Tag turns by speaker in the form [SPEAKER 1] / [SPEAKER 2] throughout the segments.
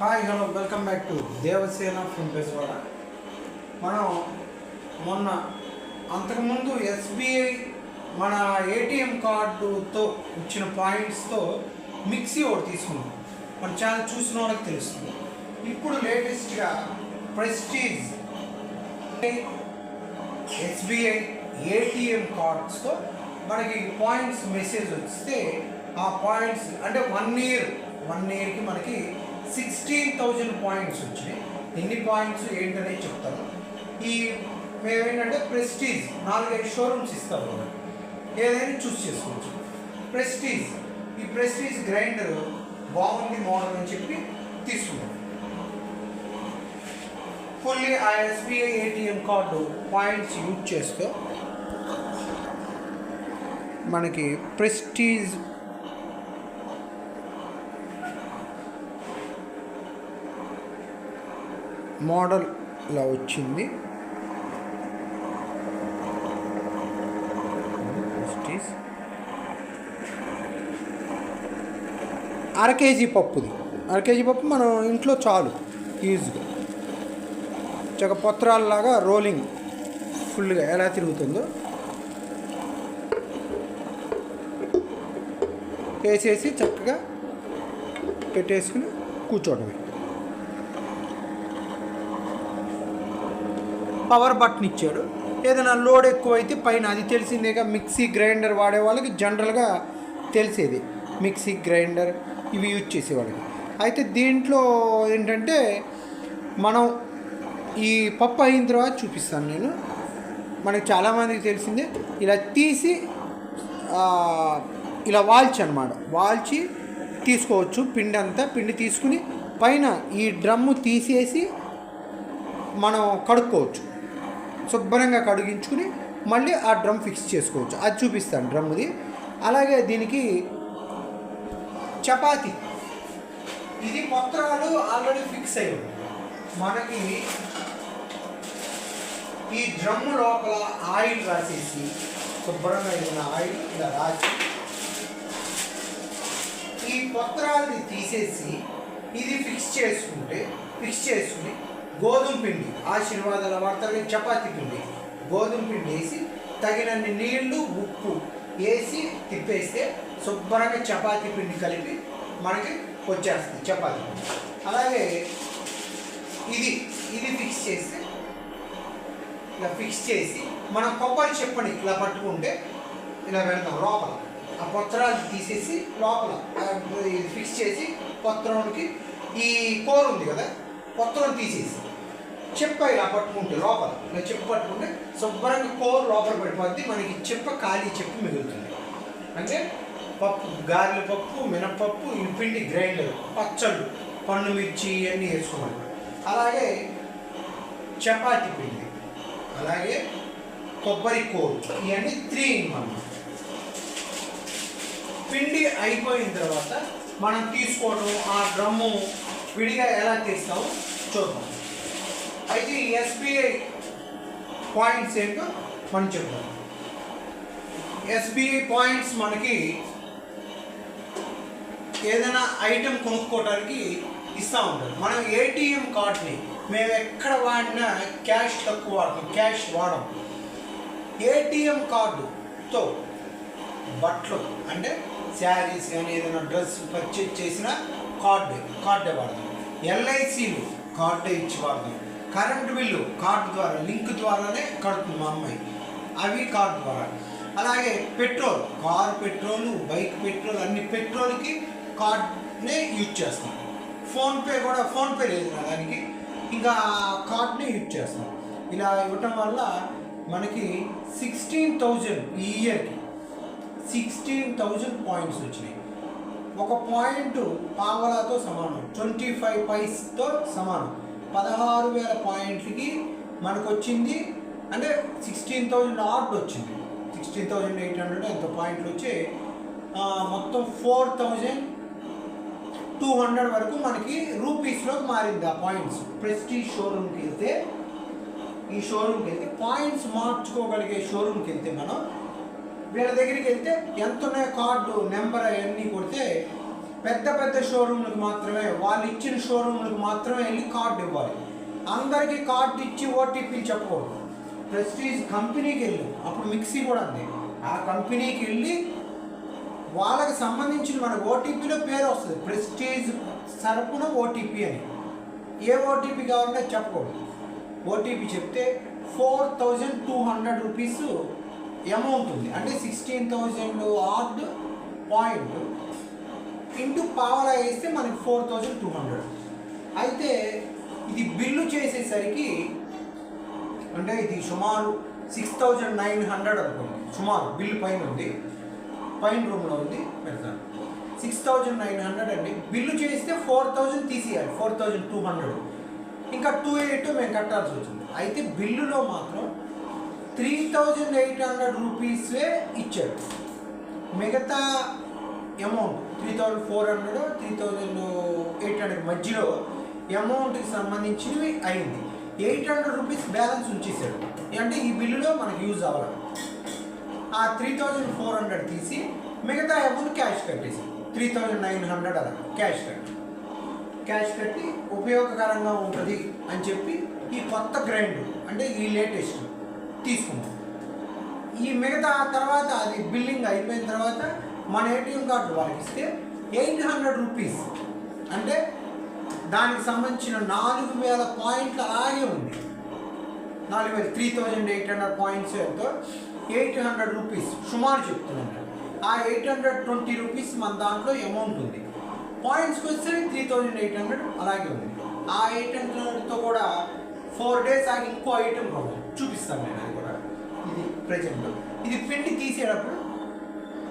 [SPEAKER 1] Hi hello welcome back to Devasena film వాళ్ళ మనం మొన్న అంతకుముందు ఎస్బీఐ మన ఏటీఎం కార్డుతో వచ్చిన పాయింట్స్తో మిక్సీ ఒకటి తీసుకున్నాం. మన ఛానల్ చూసిన వాళ్ళకి తెలుస్తుంది. ఇప్పుడు లేటెస్ట్గా ప్రెస్టీజ్ ఎస్బీఐ ఏటీఎం కార్డ్స్తో మనకి పాయింట్స్ మెసేజ్ వస్తే ఆ పాయింట్స్ అంటే వన్ ఇయర్ వన్ ఇయర్కి మనకి సిక్స్టీన్ థౌజండ్ పాయింట్స్ వచ్చినాయి. ఎన్ని పాయింట్స్ ఏంటనే చెప్తాను. ఈ మేమేంటంటే ప్రెస్టీజ్ నాలుగైదు షోరూమ్స్ ఇస్తాం మనం. ఏదైనా చూస్ చేసుకోవచ్చు. ప్రెస్టీజ్ ఈ ప్రెస్టీజ్ గ్రైండర్ బాగుంది మోడల్ అని చెప్పి తీసుకున్నాం ఫుల్లీ ఆ SBI ATM card points use చేస్తూ మనకి ప్రెస్టీజ్ మోడల్లో వచ్చింది. ప్రెస్టీజ్. అర కేజీ పప్పుది. అర కేజీ పప్పు మనం ఇంట్లో చాలు ఈజీగా. చక్క పత్రాలలాగా రోలింగ్ ఫుల్గా ఎలా తిరుగుతుందో వేసేసి చక్కగా పెట్టేసుకుని కూర్చోవడమే పవర్ బటన్ ఇచ్చాడు. ఏదైనా లోడ్ ఎక్కువైతే పైన అది తెలిసిందేగా మిక్సీ గ్రైండర్ వాడే వాళ్ళకి జనరల్గా తెలిసేది. మిక్సీ గ్రైండర్ ఇవి యూజ్ చేసేవాళ్ళకి అయితే దీంట్లో ఏంటంటే మనం ఈ పప్పు అయిన తర్వాత చూపిస్తాను నేను. మనకి చాలామందికి తెలిసిందే. ఇలా తీసి ఇలా వాల్చి అనమాట వాల్చి తీసుకోవచ్చు పిండి అంతా పిండి తీసుకుని పైన ఈ డ్రమ్ము తీసేసి మనం కడుక్కోవచ్చు. శుభ్రంగా కడిగించుకుని మళ్ళీ ఆ డ్రమ్ ఫిక్స్ చేసుకోవచ్చు. అది చూపిస్తాను డ్రమ్ది అలాగే దీనికి చపాతి. ఇది పత్రాలు ఆల్రెడీ ఫిక్స్ అయ్యి మనకి ఈ డ్రమ్ లోపల ఆయిల్ రాసేసి శుభ్రంగా ఉన్న ఆయిల్ ఇలా రాసి ఈ పత్రాలని తీసేసి ఇది ఫిక్స్ చేసుకుంటే ఫిక్స్ చేసుకుని గోధుమ పిండి ఆశీర్వాదాల వాడతారు చపాతీ పిండి గోధుమ పిండి వేసి తగినన్ని నీళ్ళు ఉప్పు వేసి తిప్పేస్తే శుభ్రంగా చపాతీ పిండి కలిపి మనకి వచ్చేస్తుంది చపాతీ పిండి. అలాగే ఇది ఇది ఫిక్స్ చేస్తే ఇలా ఫిక్స్ చేసి మనం కొబ్బరి చెప్పని ఇలా పట్టుకుంటే ఇలా వెళ్తాం లోపల. ఆ పత్రాలు తీసేసి లోపల ఫిక్స్ చేసి పత్రంకి ఈ కోర్ ఉంది కదా పత్రం తీసేసి చెప్ప ఇలా పట్టుకుంటే లోపల ఇలా చెప్పు పట్టుకుంటే శుభ్రంగా కోర్ లోపల పడిపోద్ది మనకి చెప్ప ఖాళీ చెప్పు మిగులుతుంది. అంటే పప్పు గారెల పప్పు మినపప్పు ఈ పిండి గ్రైండర్ పచ్చళ్ళు పండు మిర్చి ఇవన్నీ వేసుకోవాలి. అలాగే చపాతి పిండి అలాగే కొబ్బరి కోరు ఇవన్నీ త్రీ ఇన్ వన్ పిండి అయిపోయిన తర్వాత మనం తీసుకోవడం ఆ డ్రమ్ము విడిగా ఎలా తీస్తామో చూద్దాం. అయితే ఈ ఎస్బీఐ పాయింట్స్ ఏంటో మనం చెప్తాం ఎస్బీఐ పాయింట్స్ మనకి ఏదైనా ఐటెం కొనుక్కోవడానికి ఇస్తూ ఉంటారు. మనం ఏటీఎం కార్డ్ని మేము ఎక్కడ వాడినా క్యాష్ తక్కువ వాడతాం క్యాష్ వాడం ఏటీఎం కార్డుతో బట్టలు అంటే శారీస్ కానీ ఏదైనా డ్రెస్ పర్చేజ్ చేసిన కార్డు కార్డే వాడతాం. ఎల్ఐసీలు కార్డే ఇచ్చి వాడతాం. కరెంటు బిల్లు కార్డు ద్వారా లింక్ ద్వారానే కడుతుంది మా అమ్మాయి. అవి కార్డు ద్వారా. అలాగే petrol car petrol bike petrol అన్ని పెట్రోల్కి కార్డ్నే యూజ్ చేస్తాం. ఫోన్పే కూడా ఫోన్పే లేదు నా దానికి. ఇంకా కార్డ్ని యూజ్ చేస్తాం. ఇలా ఇవ్వటం వల్ల మనకి సిక్స్టీన్ థౌజండ్ ఈ ఇయర్కి సిక్స్టీన్ థౌజండ్ పాయింట్స్ వచ్చినాయి. ఒక పాయింట్ పావలాతో సమానం. ట్వంటీ ఫైవ్ పైస్తో సమానం. పదహారు వేల పాయింట్లకి మనకు వచ్చింది అంటే సిక్స్టీన్ థౌజండ్ ఆర్ట్ వచ్చింది. సిక్స్టీన్ థౌజండ్ ఎయిట్ హండ్రెడ్ ఎంత పాయింట్లు వచ్చి మొత్తం ఫోర్ థౌజండ్ టూ హండ్రెడ్ వరకు మనకి రూపీస్లోకి మారింది ఆ పాయింట్స్ ప్రెస్టీజ్ షోరూమ్కి వెళ్తే ఈ షోరూమ్కి వెళ్తే పాయింట్స్ మార్చుకోగలిగే షోరూమ్కి వెళ్తే మనం వీళ్ళ దగ్గరికి వెళ్తే ఎంత ఉన్నాయో కార్డు నెంబర్ అవన్నీ కొడితే పెద్ద పెద్ద షోరూమ్లకు మాత్రమే వాళ్ళు ఇచ్చిన షోరూమ్లకు మాత్రమే వెళ్ళి కార్డు ఇవ్వాలి. అందరికీ కార్డు ఇచ్చి ఓటీపీలు చెప్పకూడదు. ప్రెస్టీజ్ కంపెనీకి వెళ్ళి. అప్పుడు మిక్సీ కూడా ఉంది ఆ కంపెనీకి వెళ్ళి వాళ్ళకి సంబంధించిన మన ఓటీపీలో పేరు వస్తుంది. ప్రెస్టీజ్ సరుకున ఓటీపీ అని. ఏ ఓటీపీ కావాలంటే చెప్పకూడదు. ఓటీపీ చెప్తే four thousand two hundred rupees amount ఉంది. అంటే sixteen thousand odd point into పావలా వేస్తే మనకి ఫోర్ థౌజండ్ టూ హండ్రెడ్ అయితే ఇది బిల్లు చేసేసరికి అంటే ఇది సుమారు సిక్స్ థౌజండ్ నైన్ హండ్రెడ్ అనుకోండి. సుమారు బిల్లు పైన ఉంది. పైన రూమ్లో ఉంది. పెడతాను. సిక్స్ థౌజండ్ నైన్ హండ్రెడ్ అండి. బిల్లు చేస్తే ఫోర్ థౌజండ్ తీసేయాలి. ఫోర్ థౌజండ్ టూ హండ్రెడ్ ఇంకా టూ ఎయిట్ మేము కట్టాల్సి వచ్చింది. అయితే బిల్లులో మాత్రం త్రీ థౌజండ్ ఎయిట్ హండ్రెడ్ రూపీసే ఇచ్చాడు. మిగతా amount three thousand four hundred three thousand eight hundred మధ్యలో అమౌంట్కి సంబంధించినవి అయింది. ఎయిట్ హండ్రెడ్ రూపీస్ బ్యాలెన్స్ ఉంచేసాడు అంటే ఈ బిల్లులో మనకు యూజ్ అవ్వడం ఆ త్రీ థౌజండ్ ఫోర్ హండ్రెడ్ తీసి మిగతా అమౌంట్ క్యాష్ కట్టేసి త్రీ థౌజండ్ నైన్ హండ్రెడ్ అలా క్యాష్ కట్టి. క్యాష్ కట్టి ఉపయోగకరంగా ఉంటుంది అని చెప్పి ఈ కొత్త గ్రైండ్ అంటే ఈ లేటెస్ట్ తీసుకున్నాం ఈ మిగతా తర్వాత అది బిల్లింగ్ అయిపోయిన తర్వాత మన ఏటీఎం కార్డు వాళ్ళకి ఇస్తే ఎయిట్ హండ్రెడ్ రూపీస్. అంటే దానికి సంబంధించిన నాలుగు వేల పాయింట్లు అలాగే ఉంది. నాలుగు వేల three thousand eight hundred points ఎంతో ఎయిట్ హండ్రెడ్ రూపీస్. సుమారు చెప్తున్నాను. ఆ ఎయిట్ హండ్రెడ్ ట్వంటీ రూపీస్ మన దాంట్లో అమౌంట్ ఉంది. పాయింట్స్కి వస్తే త్రీ థౌజండ్ ఎయిట్ హండ్రెడ్ అలాగే ఉంది. ఆ ఎయిట్ హండ్రెడ్తో కూడా ఫోర్ డేస్ ఆగి ఇంకో ఐటెం చూపిస్తాను నేను. ప్రజెంట్ ఇది పిండి తీసేటప్పుడు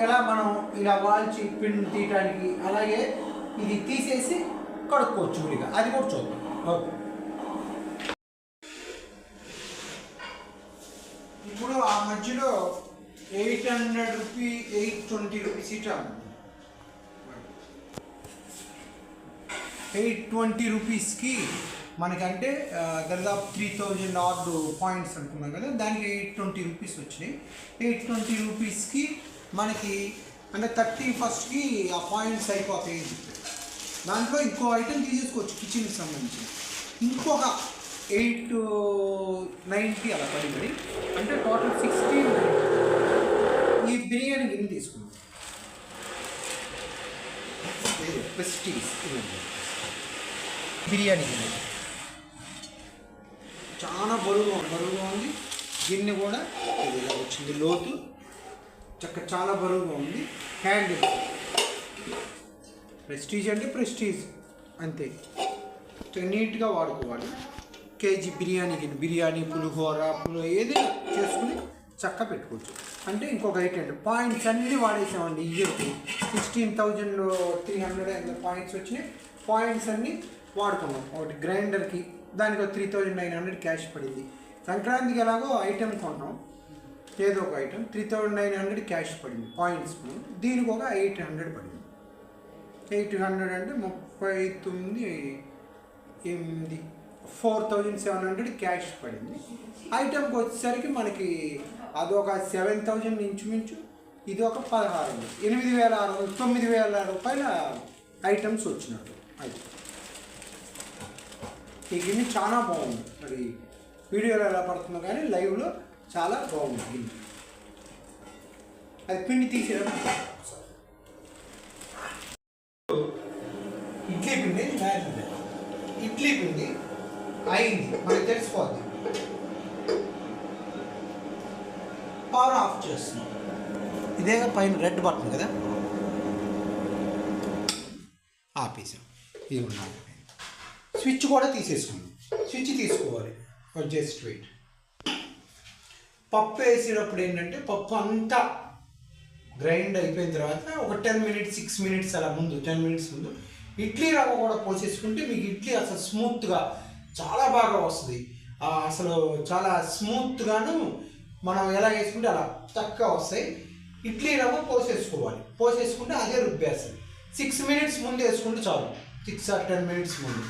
[SPEAKER 1] ఎలా మనం ఇలా వాల్చి పిండి తీయడానికి అలాగే ఇది తీసేసి కడుక్కోవచ్చు విడిగా అది కూడా చూద్దాం. ఓకే. ఇప్పుడు ఆ మధ్యలో eight hundred rupee eight twenty rupees ఇటా ఎయిట్ ట్వంటీ రూపీస్కి మనకంటే దాదాపు త్రీ థౌజండ్ ఆర్డ్ పాయింట్స్ అనుకున్నాం కదా దానికి ఎయిట్ ట్వంటీ రూపీస్ వచ్చినాయి. ఎయిట్ ట్వంటీ రూపీస్కి మనకి అంటే థర్టీ ఫస్ట్కి ఆ పాయింట్స్ అయిపోతాయి. దాంట్లో ఇంకో ఐటెం తీసేసుకోవచ్చు కిచెన్కి సంబంధించి. ఇంకొక ఎయిట్ నైంటీ అలా పడింది అంటే టోటల్ సిక్స్టీన్ ఈ బిర్యానీ గిన్నె తీసుకుందాం. బిర్యానీ గిన్నె. చాలా బరువుగా బరువుగా ఉంది. గిన్నె కూడా ఇది ఇలా వచ్చింది లోతు. చక్క చాలా బరువుగా ఉంది. హ్యాండిల్ ప్రెస్టీజ్ అంటే ప్రెస్టీజ్. అంతే. నీట్గా వాడుకోవాలి. కేజీ బిర్యానీ గిన్నె బిర్యానీ పులిహోర పులి ఏదైనా చేసుకుని చక్క పెట్టుకోవచ్చు. అంటే ఇంకొక ఐటెం పాయింట్స్ అన్నీ వాడేసామండి. ఇయర్కి sixteen thousand three hundred points వచ్చినాయి. పాయింట్స్ అన్నీ వాడుకున్నాం. ఒకటి గ్రైండర్కి దానికి ఒక three thousand nine hundred cash పడింది. సంక్రాంతికి ఎలాగో ఐటెం కొన్నాం. ఏదో ఒక item. Three thousand nine hundred cash పడింది. పాయింట్స్ దీనికి ఒక ఎయిట్ హండ్రెడ్ పడింది. ఎయిట్ హండ్రెడ్ అంటే ముప్పై తొమ్మిది ఎనిమిది four thousand seven hundred cash పడింది. ఐటెంకి వచ్చేసరికి మనకి అదొక సెవెన్ థౌజండ్ ఇంచుమించు ఇది ఒక పదహారు ఎనిమిది వేల ఆరు తొమ్మిది వేల రూపాయల ఐటమ్స్ వచ్చినట్టు అయితే ఈ గిన్నె చాలా బాగుంది. మరి వీడియోలో ఎలా పడుతుందో కానీ లైవ్లో చాలా బాగుంది. గిన్నె అది పిండి తీసేయడం. ఇడ్లీ పిండి మ్యారినేట్ ఇడ్లీ పిండి అయింది మనకి తెలిసిపోద్ది. పవర్ ఆఫ్ చేస్తున్నాం. ఇదేగా పైన రెడ్ బటన్ కదా? ఆపేసాం. ఇది ఉండాలి స్విచ్ కూడా తీసేసుకోండి స్విచ్ తీసుకోవాలి. జస్ట్ వెయిట్ పప్పు వేసేటప్పుడు ఏంటంటే పప్పు అంతా గ్రైండ్ అయిపోయిన తర్వాత ఒక టెన్ మినిట్స్ సిక్స్ మినిట్స్ అలా ముందు టెన్ మినిట్స్ ముందు ఇడ్లీ రవ్వ కూడా పోసేసుకుంటే మీకు ఇడ్లీ అసలు స్మూత్గా చాలా బాగా వస్తుంది. అసలు చాలా స్మూత్గాను మనం ఎలా వేసుకుంటే అలా చక్కగా వస్తాయి. ఇడ్లీ రవ్వ పోసేసుకోవాలి. పోసేసుకుంటే అదే రుబ్బేస్తుంది. సిక్స్ మినిట్స్ ముందు వేసుకుంటే చాలు. సిక్స్ ఆర్ టెన్ మినిట్స్ ముందు.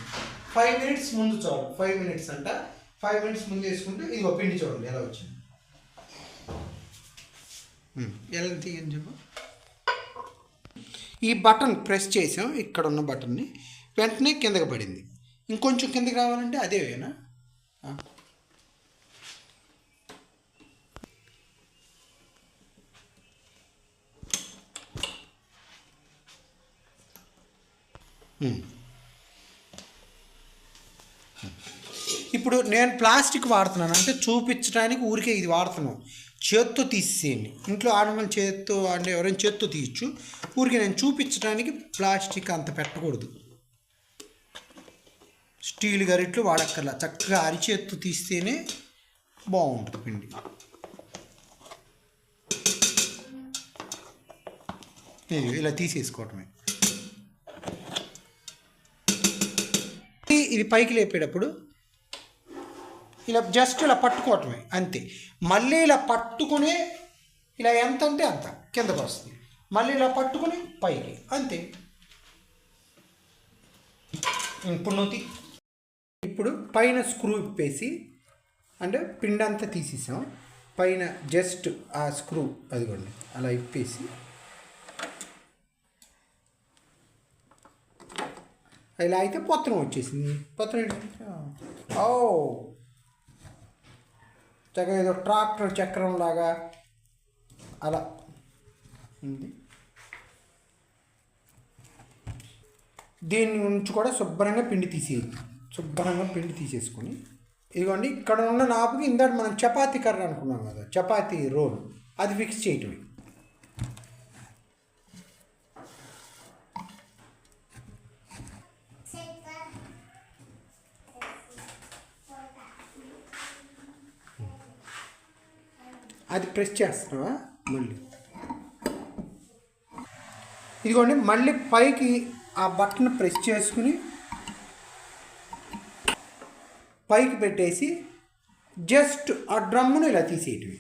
[SPEAKER 1] ఫైవ్ మినిట్స్ ముందు చాలు ఫైవ్ మినిట్స్ అంట. ఫైవ్ మినిట్స్ ముందు వేసుకుంటే ఇదిగో పిండి చూడండి ఎలా వచ్చింది. ఎలా తీయని చెప్పు. ఈ బటన్ ప్రెస్ చేసాం. ఇక్కడ ఉన్న బటన్ని వెంటనే కిందకి పడింది. ఇంకొంచెం కిందకి రావాలంటే అదే ఇప్పుడు నేను ప్లాస్టిక్ వాడుతున్నాను. అంటే చూపించడానికి ఊరికే ఇది వాడుతున్నాను చేత్తో తీసేయండి. ఇంట్లో ఆడవాళ్ళు చేత్తో అంటే ఎవరైనా చేత్తో తీయచ్చు. ఊరికే నేను చూపించడానికి ప్లాస్టిక్ అంత పెట్టకూడదు. స్టీల్ గరిట్లు వాడక్కర్లా. చక్కగా అరిచేత్తో తీస్తేనే బాగుంటుంది పిండి. ఇలా తీసేసుకోవటమే. ఇది పైకి లేపేటప్పుడు ఇలా జస్ట్ ఇలా పట్టుకోవటమే అంతే. మళ్ళీ ఇలా పట్టుకుని ఇలా ఎంత అంటే అంత కిందకు వస్తుంది. మళ్ళీ ఇలా పట్టుకుని పైకి అంతే. ఇప్పుడు నువ్వు ఇప్పుడు పైన స్క్రూ ఇప్పేసి అంటే పిండంతా తీసేసాం. పైన జస్ట్ ఆ స్క్రూ అదిగోండి అలా ఇప్పేసి. ఇలా అయితే పత్రం వచ్చేసింది. పత్రం ఓ! చక్కగా ఏదో ట్రాక్టర్ చక్రం లాగా అలా ఉంది. దీని నుంచి కూడా శుభ్రంగా పిండి తీసేయాలి శుభ్రంగా పిండి తీసేసుకొని ఇదిగోండి ఇక్కడ ఉన్న నాపుకి ఇందాక మనం చపాతీ కర్ర అనుకున్నాం కదా చపాతీ రోల్ అది ఫిక్స్ చేయటమే. అది ప్రెస్ చేస్తున్నావా? మళ్ళీ. ఇదిగోండి మళ్ళీ పైకి ఆ బటన్ ప్రెస్ చేసుకుని పైకి పెట్టేసి జస్ట్ ఆ డ్రమ్మును ఇలా తీసేయటమే.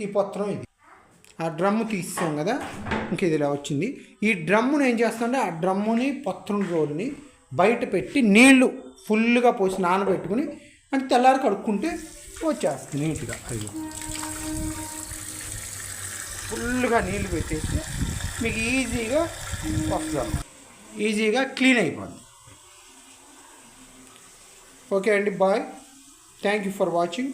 [SPEAKER 1] ఈ పత్రం ఇది. ఆ డ్రమ్ము తీస్తాం కదా ఇంక ఇది ఇలా వచ్చింది. ఈ డ్రమ్మును ఏం చేస్తామంటే ఆ డ్రమ్ముని పత్రం రోల్ని బయట పెట్టి నీళ్ళు ఫుల్గా పోసి నానబెట్టుకుని అంటే తెల్లారి కడుక్కుంటే వచ్చేస్తుంది నీట్గా. అది ఫుల్గా నీళ్ళు పెట్టేసి మీకు ఈజీగా వస్తుంది ఈజీగా క్లీన్ అయిపోతుంది ఓకే అండి bye. Thank you for watching